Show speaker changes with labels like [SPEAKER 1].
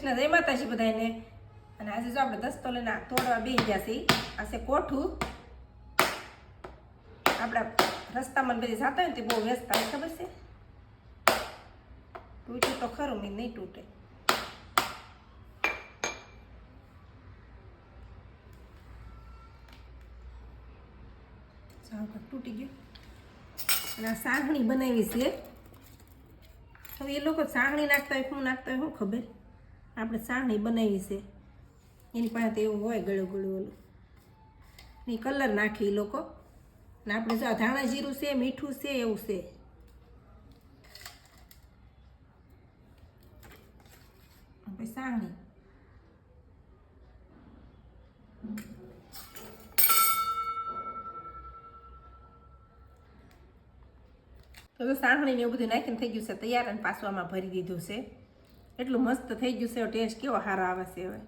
[SPEAKER 1] કૃષ્ણ જય માતાજી બધાને અને આજે જો આપણે દસ્તો લઈને તોડવા બેસી ગયા છીએ. આ કોઠું. આપણા રસ્તામાં બધી જતા હોય ને તે બહુ વ્યસ્ત હોય ખબર છે? તૂટ્યું તો ખરું મેં નહીં તૂટે. તૂટી ગયું. અને આ સાહણી બનાવી છે. હવે એ લોકો સાગણી નાખતા હોય શું નાખતા હોય શું ખબર? આપણે સાણી બનાવી છે. એની પાસે એવું હોય ગળું ગળું ઓલું. એ કલર નાખી લોકો. ને આપણે જો ધાણા જીરું છે, મીઠું છે, એવું છે. આપણે સાહણી તો જો ને એવું બધું નાખીને થઈ ગયું છે, તૈયાર અને પાછું આમાં ભરી દીધું છે. એટલું મસ્ત થઈ ગયું છે ટેસ્ટ કેવો સારો આવે છે હવે.